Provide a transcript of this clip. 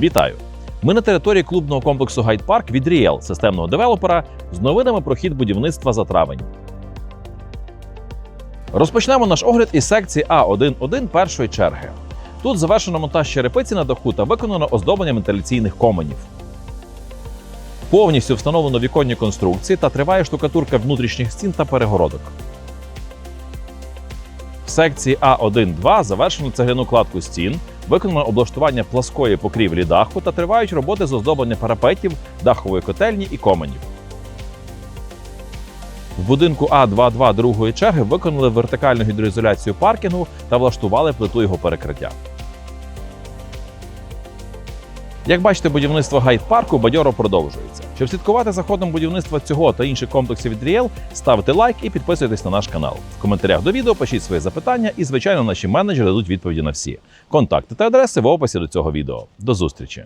Вітаю! Ми на території клубного комплексу Гайд Парк від Ріел, системного девелопера, з новинами про хід будівництва за травень. Розпочнемо наш огляд із секції А1-1 першої черги. Тут завершено монтаж черепиці на даху та виконано оздоблення вентиляційних коменів. Повністю встановлено віконні конструкції та триває штукатурка внутрішніх стін та перегородок. В секції А1-2 завершено цегляну кладку стін, виконано облаштування пласкої покрівлі даху та тривають роботи з оздоблення парапетів, дахової котельні і коменів. В будинку А22 другої черги виконали вертикальну гідроізоляцію паркінгу та влаштували плиту його перекриття. Як бачите, будівництво гайд-парку бадьоро продовжується. Щоб слідкувати за ходом будівництва цього та інших комплексів від Ріел, ставте лайк і підписуйтесь на наш канал. В коментарях до відео пишіть свої запитання, і, звичайно, наші менеджери дадуть відповіді на всі. Контакти та адреси в описі до цього відео. До зустрічі!